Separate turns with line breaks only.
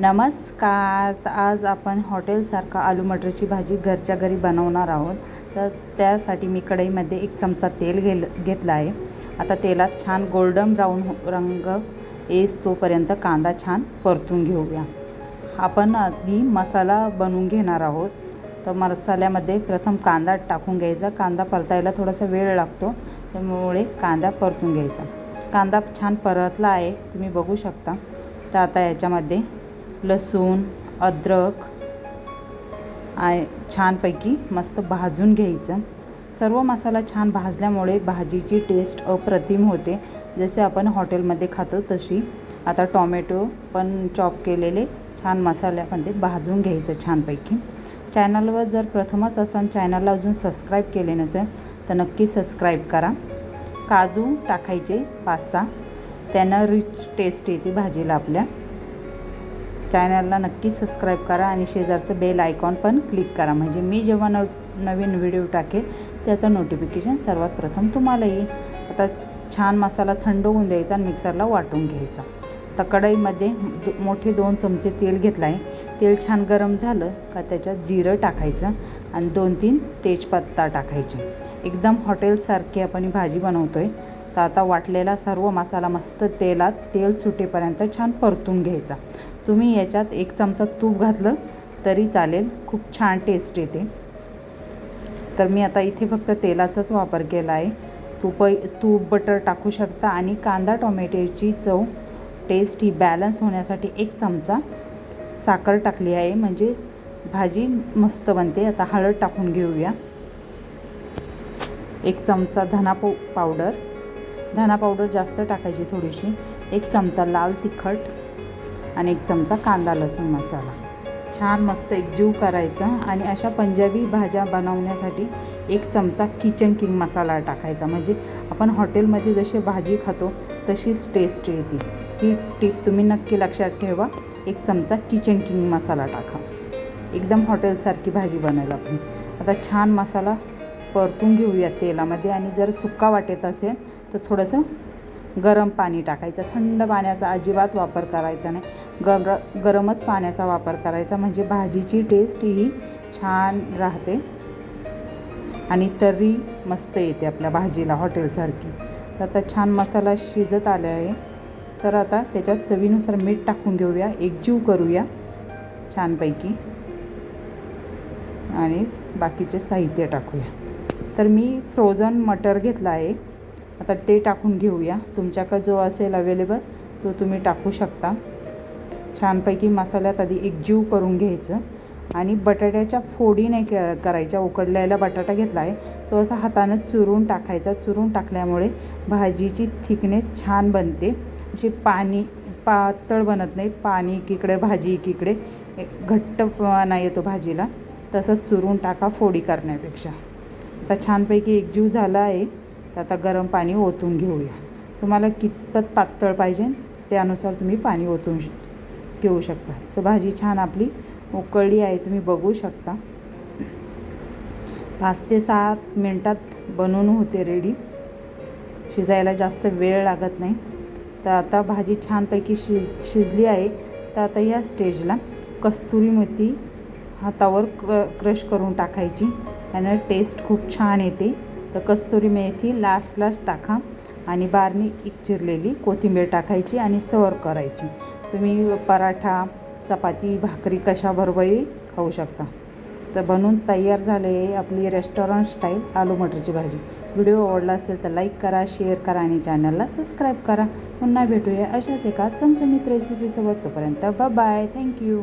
नमस्कार. तर आज आपण हॉटेलसारखा आलू मटरची भाजी घरच्या घरी बनवणार आहोत. तर त्यासाठी मी कढईमध्ये एक चमचा तेल घेल घेतला आहे. आता तेलात छान गोल्डन ब्राऊन हो, रंग येस तोपर्यंत कांदा छान परतून घेऊया. आपण आधी मसाला बनवून घेणार आहोत. तर मसाल्यामध्ये प्रथम कांदा टाकून घ्यायचा. कांदा परतायला थोडासा वेळ लागतो त्यामुळे कांदा परतून घ्यायचा. कांदा छान परतला आहे तुम्ही बघू शकता. तर आता याच्यामध्ये लसूण अद्रक आय छानपैकी मस्त भाजून घ्यायचं. सर्व मसाला छान भाजल्यामुळे भाजीची टेस्ट अप्रतिम होते. जसे आपण हॉटेलमध्ये खातो तशी. आता टॉमॅटो पण चॉप केलेले छान मसाल्यामध्ये भाजून घ्यायचं छानपैकी. चॅनलवर जर प्रथमच असाल चॅनलला अजून सबस्क्राईब केले नसेल तर नक्की सबस्क्राईब करा. काजू टाकायचे पाच सहा. त्यानं रिच टेस्ट येते भाजीला आपल्या. चॅनलला नक्की सबस्क्राईब करा आणि शेजारचं बेल आयकॉन पण क्लिक करा. म्हणजे मी जेव्हा न नवीन व्हिडिओ टाकेल त्याचं नोटिफिकेशन सर्वात प्रथम तुम्हाला येईल आता छान मसाला थंड होऊन द्यायचा आणि मिक्सरला वाटून घ्यायचा. तर कढईमध्ये दो मोठे दोन चमचे तेल घेतलं आहे तेल छान गरम झालं का त्याच्यात जिरं टाकायचं आणि दोन तीन तेजपत्ता टाकायचे. एकदम हॉटेलसारखी आपण भाजी बनवतो आहे तर आता वाटलेला सर्व मसाला मस्त तेलात तेल सुटेपर्यंत छान परतून घ्यायचा. तुम्ही याच्यात एक चमचा तूप घातलं तरी चालेल. खूप छान टेस्ट येते. तर मी आता इथे फक्त तेलाचाच वापर केला आहे. तूप तूप बटर टाकू शकता आणि कांदा टोमॅटोची चव टेस्ट ही बॅलन्स होण्यासाठी एक चमचा साखर टाकली आहे. म्हणजे भाजी मस्त बनते. आता हळद टाकून घेऊया. एक चमचा धना पाव पावडर धना पावडर जास्त टाकायची थोडीशी. एक चमचा लाल तिखट आणि एक चमचा कांदा लसूण मसाला. छान मस्त एकजीव करायचा आणि अशा पंजाबी भाज्या बनवण्यासाठी एक चमचा किचन किंग मसाला टाकायचा. म्हणजे आपण हॉटेलमध्ये जशी भाजी खातो तशीच टेस्ट येते. ही टीप तुम्ही नक्की लक्षात ठेवा. एक चमचा किचन किंग मसाला टाका. एकदम हॉटेलसारखी भाजी बनेल आपली. आता छान मसाला परतून घेऊया तेलामध्ये आणि जर सुक्का वाटत असेल तर थोडंसं गरम पाणी टाकायचं. थंड पाण्याचा अजिबात वापर करायचा नाही. गर गरमच पाण्याचा वापर करायचा. म्हणजे भाजीची टेस्ट ही छान राहते. आणि तर्री मस्त येते आपल्या भाजीला हॉटेलसारखी तर आता छान मसाला शिजत आला आहे. तर आता त्याच्यात चवीनुसार मीठ टाकून घेऊया. एकजीव करूया छानपैकी. आणि बाकीचे साहित्य टाकूया. तर मी फ्रोझन मटर घेतला आहे. आता ते टाकून घेऊया. तुमच्याकडे जो असेल अवेलेबल तो तुम्ही टाकू शकता. छानपैकी मसाल्यात आधी एकजीव करून घ्यायचं. आणि बटाट्याच्या फोडी नाही क करायच्या. उकडलेला बटाटा घेतला आहे तो असा हातानं चुरून टाकायचा. चुरून टाकल्यामुळे भाजीची थिकनेस छान बनते. अशी पाणी पातळ बनत नाही. पाणी एकीकडे भाजी एकीकडे. घट्टपणा येतो भाजीला. तसंच चुरून टाका फोडी करण्यापेक्षा. आता छानपैकी एकजीव झाला आहे. तर आता गरम पाणी ओतून घेऊया. तुम्हाला कितपत पातळ पाहिजे त्यानुसार तुम्ही पाणी ओतून घेऊ शकता. तर भाजी छान आपली उकळली आहे तुम्ही बघू शकता. पाच ते सात मिनटात बनवून होते रेडी शिजायला जास्त वेळ लागत नाही. तर आता भाजी छानपैकी शिज शिजली आहे. तर आता या स्टेजला कस्तुरी मेथी हातावर क क्रश करून टाकायची. त्यानं टेस्ट खूप छान येते. तर कस्तुरी मेथी लास्ट लास्ट टाका आणि बारणी एक चिरलेली कोथिंबीर टाकायची आणि सर्व करायची. तुम्ही पराठा चपाती भाकरी कशाबरोबरही खाऊ शकता. तर बनवून तयार झाले आपली रेस्टॉरंट स्टाईल आलू मटरची भाजी. व्हिडिओ आवडला असेल तर लाईक करा शेअर करा आणि चॅनलला सबस्क्राईब करा. पुन्हा भेटूया अशाच एका चमचमीत रेसिपीसोबत तोपर्यंत बाय थँक्यू